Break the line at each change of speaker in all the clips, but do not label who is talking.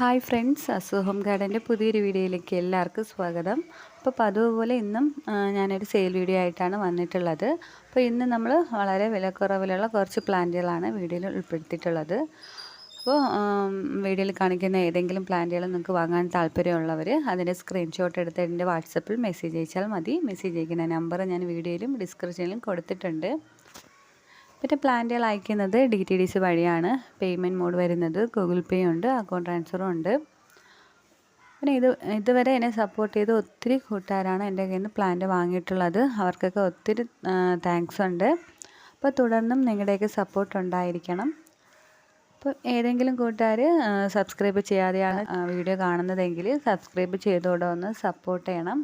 Hi friends അസുഖം ഗാർഡന്റെ പുതിയൊരു വീഡിയോയിലേക്ക് എല്ലാവർക്കും സ്വാഗതം. അപ്പോൾ പതിവ് പോലെ ഇന്നും ഞാനൊരു സെയിൽ വീഡിയോ ആയിട്ടാണ് വന്നിട്ടുള്ളത്. അപ്പോൾ ഇന്ന് നമ്മൾ വളരെ വിലക്കുറവിലുള്ള കുറച്ച് പ്ലാന്റുകളാണ് വീഡിയോയിൽ ഉൾപ്പെടുത്തിയിട്ടുള്ളത്. അപ്പോൾ വീഡിയോയിൽ കാണിക്കുന്ന ഏതെങ്കിലും പ്ലാന്റുകൾ നിങ്ങൾക്ക് വാങ്ങാൻ താല്പര്യമുള്ളവർ അതിന്റെ സ്ക്രീൻഷോട്ട് എടുത്ത് എന്റെ വാട്സപ്പിൽ മെസ്സേജ് അയച്ചാൽ മതി. മെസ്സേജ് അയക്കുന്ന നമ്പർ ഞാൻ വീഡിയോയിലും ഡിസ്ക്രിപ്ഷനിലും കൊടുത്തിട്ടുണ്ട്. പിന്നെ പ്ലാന്റുകൾ അയക്കുന്നത് ഡി ടി ഡി സി വഴിയാണ്. പേയ്മെന്റ് മോഡ് വരുന്നത് ഗൂഗിൾ പേ ഉണ്ട് അക്കൗണ്ട് ട്രാൻസ്ഫറും ഉണ്ട്. പിന്നെ ഇത് ഇതുവരെ എന്നെ സപ്പോർട്ട് ചെയ്ത് ഒത്തിരി കൂട്ടുകാരാണ് എന്റെ കയ്യിൽ നിന്ന് പ്ലാന്റ് വാങ്ങിയിട്ടുള്ളത്. അവർക്കൊക്കെ ഒത്തിരി താങ്ക്സ് ഉണ്ട്. അപ്പോൾ തുടർന്നും നിങ്ങളുടെയൊക്കെ സപ്പോർട്ട് ഉണ്ടായിരിക്കണം. അപ്പോൾ ഏതെങ്കിലും കൂട്ടുകാർ സബ്സ്ക്രൈബ് ചെയ്യാതെയാണ് വീഡിയോ കാണുന്നതെങ്കിൽ സബ്സ്ക്രൈബ് ചെയ്തോടെ സപ്പോർട്ട് ചെയ്യണം.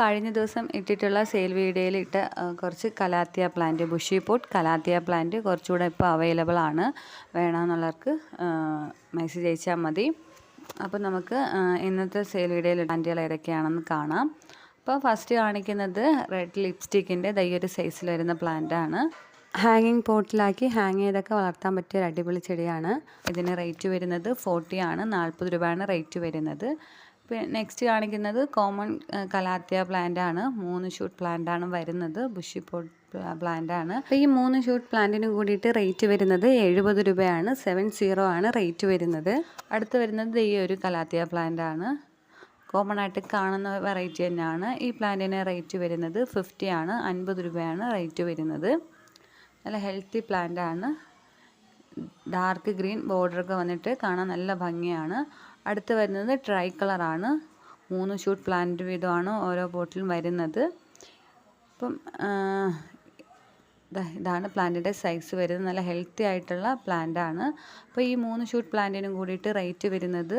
കഴിഞ്ഞ ദിവസം ഇട്ടിട്ടുള്ള സെയിൽ വീഡിയോയിൽ ഇട്ട കുറച്ച് calathea plant bushy pot calathea plant കുറച്ചുകൂടെ ഇപ്പോൾ അവൈലബിൾ ആണ്. വേണമെന്നുള്ളവർക്ക് മെസ്സേജ് അയച്ചാൽ മതി. അപ്പോൾ നമുക്ക് ഇന്നത്തെ സെയിൽ വീഡിയോയിൽ പ്ലാന്റുകൾ ഏതൊക്കെയാണെന്ന് കാണാം. അപ്പോൾ ഫസ്റ്റ് കാണിക്കുന്നത് റെഡ് ലിപ്സ്റ്റിക്കിന്റെ ദയ്യൊരു സൈസിൽ വരുന്ന പ്ലാന്റ് ആണ്. ഹാങ്ങിങ് പോട്ടിലാക്കി ഹാങ് ചെയ്തൊക്കെ വളർത്താൻ പറ്റിയ ഒരു അടിപൊളി ചെടിയാണ്. ഇതിന് റേറ്റ് വരുന്നത് ഫോർട്ടി ആണ്. നാൽപ്പത് രൂപയാണ് റേറ്റ് വരുന്നത്. നെക്സ്റ്റ് കാണിക്കുന്നത് കോമൺ കലാത്തിയ പ്ലാന്റ് ആണ്. മൂന്ന് ഷൂട്ട് പ്ലാന്റ് ആണ് വരുന്നത്. ബുഷി പോട്ട് പ്ലാന്റ് ആണ്. ഈ മൂന്ന് ഷൂട്ട് പ്ലാന്റിന് കൂടിയിട്ട് റേറ്റ് വരുന്നത് എഴുപത് രൂപയാണ്. സെവൻ സീറോ ആണ് റേറ്റ് വരുന്നത്. അടുത്ത് വരുന്നത് ഈ ഒരു കലാത്തിയ പ്ലാന്റ് ആണ്. കോമൺ ആയിട്ട് കാണുന്ന വെറൈറ്റി തന്നെയാണ്. ഈ പ്ലാന്റിന് റേറ്റ് വരുന്നത് ഫിഫ്റ്റി ആണ്. അൻപത് രൂപയാണ് റേറ്റ് വരുന്നത്. നല്ല ഹെൽത്തി പ്ലാന്റ് ആണ്. ഡാർക്ക് ഗ്രീൻ ബോർഡറൊക്കെ വന്നിട്ട് കാണാൻ നല്ല ഭംഗിയാണ്. അടുത്ത് വരുന്നത് ട്രൈ കളറാണ്. മൂന്ന് ഷൂട്ട് പ്ലാന്റ് വീതമാണ് ഓരോ ബോട്ടിലും വരുന്നത്. അപ്പം ഇതാണ് പ്ലാന്റിന്റെ സൈസ് വരുന്നത്. നല്ല ഹെൽത്തി ആയിട്ടുള്ള പ്ലാന്റ് ആണ് അപ്പോൾ ഈ മൂന്ന് ഷൂട്ട് പ്ലാന്റിനും കൂടിയിട്ട് റേറ്റ് വരുന്നത്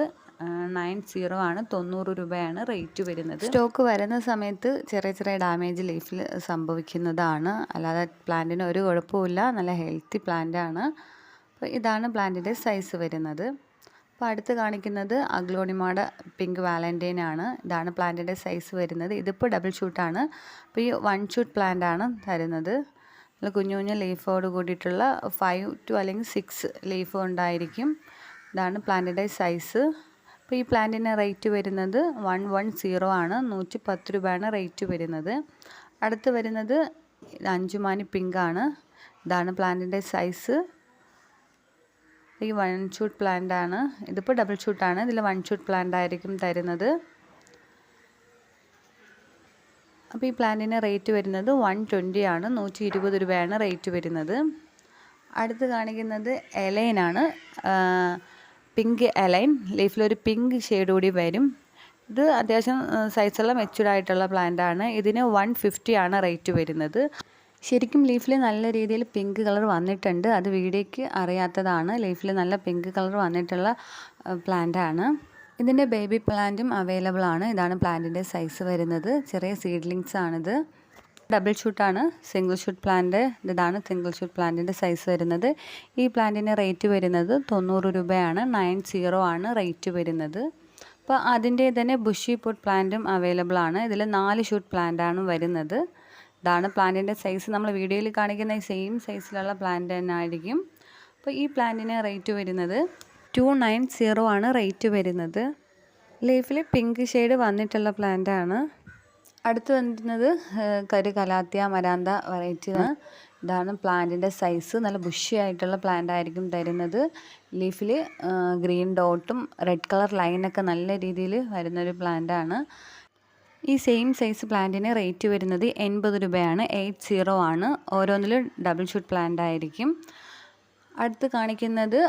നയൻ സീറോ ആണ്. തൊണ്ണൂറ് രൂപയാണ് റേറ്റ് വരുന്നത്. സ്റ്റോക്ക് വരുന്ന സമയത്ത് ചെറിയ ചെറിയ ഡാമേജ് ലീഫിൽ സംഭവിക്കുന്നതാണ്. അല്ലാതെ പ്ലാന്റിന് ഒരു കുഴപ്പമില്ല നല്ല ഹെൽത്തി പ്ലാന്റ് ആണ് അപ്പോൾ ഇതാണ് പ്ലാന്റിന്റെ സൈസ് വരുന്നത്. അപ്പോൾ അടുത്ത് കാണിക്കുന്നത് അഗ്ലോണിമാട പിങ്ക് വാലന്റൈൻ ആണ് ഇതാണ് പ്ലാന്റിന്റെ സൈസ് വരുന്നത്. ഇതിപ്പോൾ ഡബിൾ ഷൂട്ടാണ്. അപ്പോൾ ഈ വൺ ഷൂട്ട് പ്ലാന്റ് ആണ് തരുന്നത്. നല്ല കുഞ്ഞു കുഞ്ഞു ലീഫോട് കൂടിയിട്ടുള്ള ഫൈവ് ടു അല്ലെങ്കിൽ സിക്സ് ലീഫ് ഉണ്ടായിരിക്കും. ഇതാണ് പ്ലാന്റിന്റെ സൈസ്. അപ്പോൾ ഈ പ്ലാന്റിന് റേറ്റ് വരുന്നത് വൺ വൺ സീറോ ആണ്. നൂറ്റി പത്ത് രൂപയാണ് റേറ്റ് വരുന്നത്. അടുത്ത് വരുന്നത് അഞ്ചുമാനി പിങ്കാണ്. ഇതാണ് പ്ലാന്റിന്റെ സൈസ്. ഈ വൺ ഷൂട്ട് പ്ലാന്റ് ആണ്. ഇതിപ്പോൾ ഡബിൾ ഷൂട്ടാണ് ഇതിൽ വൺ ഷൂട്ട് പ്ലാന്റ് ആയിരിക്കും തരുന്നത്. അപ്പോൾ ഈ പ്ലാന്റിന് റേറ്റ് വരുന്നത് വൺ ട്വന്റി ആണ്. നൂറ്റി ഇരുപത് രൂപയാണ് റേറ്റ് വരുന്നത്. അടുത്ത് കാണിക്കുന്നത് എലൈനാണ് പിങ്ക് എലൈൻ. ലീഫിലൊരു പിങ്ക് ഷെയ്ഡ് കൂടി വരും. ഇത് അത്യാവശ്യം സൈസുള്ള മെച്യൂർഡ് ആയിട്ടുള്ള പ്ലാന്റ് ആണ്. ഇതിന് വൺ ഫിഫ്റ്റി ആണ് റേറ്റ് വരുന്നത്. ശരിക്കും ലീഫിൽ നല്ല രീതിയിൽ പിങ്ക് കളർ വന്നിട്ടുണ്ട്. അത് വീഡിയോയ്ക്ക് അറിയാത്തതാണ്. ലീഫിൽ നല്ല പിങ്ക് കളർ വന്നിട്ടുള്ള പ്ലാന്റ് ആണ് ഇതിന്റെ ബേബി പ്ലാന്റും അവൈലബിൾ ആണ്. ഇതാണ് പ്ലാന്റിന്റെ സൈസ് വരുന്നത്. ചെറിയ സീഡ്ലിങ്സ് ആണിത്. ഡബിൾ ഷൂട്ടാണ്. സിംഗിൾ ഷൂട്ട് പ്ലാന്റ് ഇതാണ്. സിംഗിൾ ഷൂട്ട് പ്ലാന്റിന്റെ സൈസ് വരുന്നത്. ഈ പ്ലാന്റിന്റെ റേറ്റ് വരുന്നത് തൊണ്ണൂറ് രൂപയാണ്. നയൻ സീറോ ആണ് റേറ്റ് വരുന്നത്. അപ്പോൾ അതിന്റെ തന്നെ ബുഷി പുട്ട് പ്ലാന്റും അവൈലബിൾ ആണ്. ഇതിൽ നാല് ഷൂട്ട് പ്ലാന്റാണ് വരുന്നത്. ഇതാണ് പ്ലാന്റിന്റെ സൈസ്. നമ്മൾ വീഡിയോയിൽ കാണിക്കുന്ന സെയിം സൈസിലുള്ള പ്ലാന്റ് തന്നെ ആയിരിക്കും. അപ്പോൾ ഈ പ്ലാന്റിന് റേറ്റ് വരുന്നത് ടു നയൻ സീറോ ആണ് റേറ്റ് വരുന്നത്. ലീഫിൽ പിങ്ക് ഷെയ്ഡ് വന്നിട്ടുള്ള പ്ലാന്റാണ് അടുത്ത് വന്നിരുന്നത് കരു കലാത്തിയ മരാന്ത വെറൈറ്റി ഇതാണ് പ്ലാന്റിന്റെ സൈസ്. നല്ല ബുഷി ആയിട്ടുള്ള പ്ലാന്റ് ആയിരിക്കും തരുന്നത്. ലീഫിൽ ഗ്രീൻ ഡോട്ടും റെഡ് കളർ ലൈനൊക്കെ നല്ല രീതിയിൽ വരുന്നൊരു പ്ലാന്റാണ് ഈ സെയിം സൈസ് പ്ലാന്റിന് റേറ്റ് വരുന്നത് എൺപത് രൂപയാണ്. എയ്റ്റ് സീറോ ആണ്. ഓരോന്നിലും ഡബിൾ ഷൂട്ട് പ്ലാന്റ് ആയിരിക്കും. അടുത്ത് കാണിക്കുന്നത്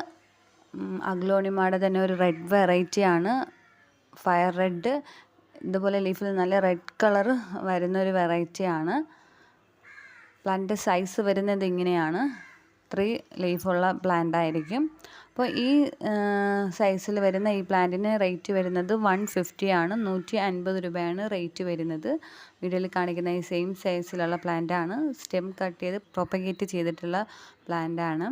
അഗ്ലോണിമാടെ തന്നെ ഒരു റെഡ് വെറൈറ്റി ആണ്. ഫയർ റെഡ് ഇതുപോലെ ലീഫിൽ നല്ല റെഡ് കളർ വരുന്ന ഒരു വെറൈറ്റി ആണ്. പ്ലാന്റ് സൈസ് വരുന്നത് ഇങ്ങനെയാണ്. ത്രീ ലീഫുള്ള പ്ലാന്റ് ആയിരിക്കും. അപ്പോൾ ഈ സൈസിൽ വരുന്ന ഈ പ്ലാന്റിന് റേറ്റ് വരുന്നത് വൺ ഫിഫ്റ്റി ആണ്. നൂറ്റി അൻപത് രൂപയാണ് റേറ്റ് വരുന്നത്. വീഡിയോയിൽ കാണിക്കുന്ന ഈ സെയിം സൈസിലുള്ള പ്ലാന്റ് ആണ്. സ്റ്റെം കട്ട് ചെയ്ത് പ്രൊപ്പഗേറ്റ് ചെയ്തിട്ടുള്ള പ്ലാന്റ് ആണ്.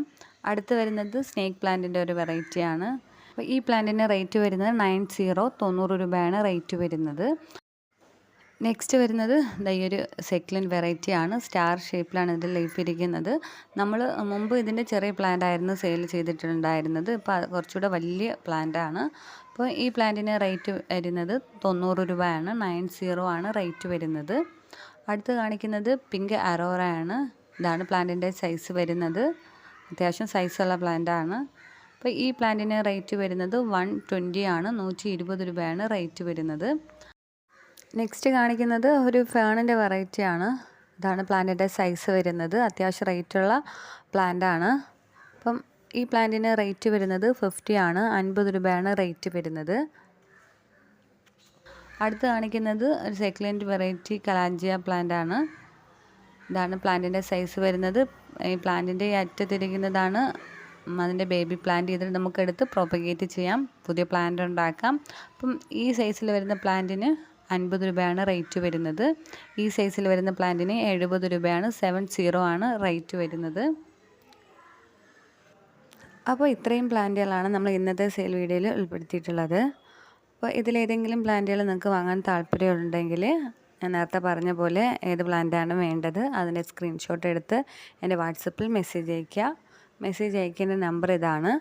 അടുത്ത് വരുന്നത് സ്നേക്ക് പ്ലാന്റിന്റെ ഒരു വെറൈറ്റിയാണ് അപ്പോൾ ഈ പ്ലാന്റിന് റേറ്റ് വരുന്നത് നയൻ സീറോ തൊണ്ണൂറ് രൂപയാണ് റേറ്റ് വരുന്നത്. നെക്സ്റ്റ് വരുന്നത് ഈ ഒരു സെക്ലിൻ വെറൈറ്റിയാണ് സ്റ്റാർ ഷേപ്പിലാണ് ഇതിന്റെ ലീഫ് ഇരിക്കുന്നത്. നമ്മൾ മുമ്പ് ഇതിന്റെ ചെറിയ പ്ലാന്റ് ആയിരുന്നു സെയിൽ ചെയ്തിട്ടുണ്ടായിരുന്നത്. ഇപ്പോൾ കുറച്ചുകൂടെ വലിയ പ്ലാന്റ് ആണ്. അപ്പോൾ ഈ പ്ലാന്റിന് റേറ്റ് വരുന്നത് തൊണ്ണൂറ് രൂപയാണ്. നയൻ സീറോ ആണ് റേറ്റ് വരുന്നത്. അടുത്ത് കാണിക്കുന്നത് പിങ്ക് അറോറ ആണ്. ഇതാണ് പ്ലാന്റിന്റെ സൈസ് വരുന്നത്. അത്യാവശ്യം സൈസുള്ള പ്ലാന്റ് ആണ്. അപ്പോൾ ഈ പ്ലാന്റിന് റേറ്റ് വരുന്നത് വൺ ട്വന്റി ആണ്. നൂറ്റി ഇരുപത് രൂപയാണ് റേറ്റ് വരുന്നത്. നെക്സ്റ്റ് കാണിക്കുന്നത് ഒരു ഫേണിന്റെ വെറൈറ്റി ആണ് ഇതാണ് പ്ലാന്റിന്റെ സൈസ് വരുന്നത്. അത്യാവശ്യം റേറ്റുള്ള പ്ലാന്റ് ആണ്. അപ്പം ഈ പ്ലാന്റിന് റേറ്റ് വരുന്നത് ഫിഫ്റ്റി ആണ്. അൻപത് രൂപയാണ് റേറ്റ് വരുന്നത്. അടുത്ത് കാണിക്കുന്നത് ഒരു സെക്ലന്റ് വെറൈറ്റി കലാഞ്ചിയ പ്ലാന്റ് ആണ്. ഇതാണ് പ്ലാന്റിന്റെ സൈസ് വരുന്നത്. ഈ പ്ലാന്റിന്റെ അറ്റത്തിരിക്കുന്നതാണ്. അതിന്റെ ബേബി പ്ലാന്റ് ഇതിൽ നമുക്കെടുത്ത് പ്രോപ്പഗേറ്റ് ചെയ്യാം. പുതിയ പ്ലാന്റ് ഉണ്ടാക്കാം. അപ്പം ഈ സൈസിൽ വരുന്ന പ്ലാന്റിന് അൻപത് രൂപയാണ് റേറ്റ് വരുന്നത്. ഈ സൈസിൽ വരുന്ന പ്ലാന്റിന് എഴുപത് രൂപയാണ് സെവൻ സീറോ ആണ് റേറ്റ് വരുന്നത്. അപ്പോൾ ഇത്രയും പ്ലാന്റുകളാണ് നമ്മൾ ഇന്നത്തെ സെയിൽ വീഡിയോയിൽ ഉൾപ്പെടുത്തിയിട്ടുള്ളത്. അപ്പോൾ ഇതിലേതെങ്കിലും പ്ലാന്റുകൾ നിങ്ങൾക്ക് വാങ്ങാൻ താല്പര്യമുണ്ടെങ്കിൽ ഞാൻ നേരത്തെ പറഞ്ഞ പോലെ ഏത് പ്ലാന്റാണ് വേണ്ടത് അതിന്റെ സ്ക്രീൻഷോട്ട് എടുത്ത് എന്റെ വാട്സപ്പിൽ മെസ്സേജ് അയയ്ക്കുക. മെസ്സേജ് അയക്കേണ്ട നമ്പർ ഇതാണ്.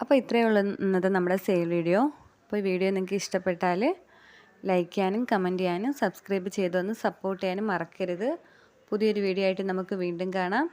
അപ്പോൾ ഇത്രയേ ഉള്ളൂ ഇന്നത്തെ നമ്മുടെ സെയിൽ വീഡിയോ. അപ്പോൾ ഈ വീഡിയോ നിങ്ങൾക്ക് ഇഷ്ടപ്പെട്ടാൽ ലൈക്ക് ചെയ്യാനും കമന്റ് ചെയ്യാനും സബ്സ്ക്രൈബ് ചെയ്തൊന്ന് സപ്പോർട്ട് ചെയ്യാനും മറക്കരുത്. പുതിയൊരു വീഡിയോ ആയിട്ട് നമുക്ക് വീണ്ടും കാണാം.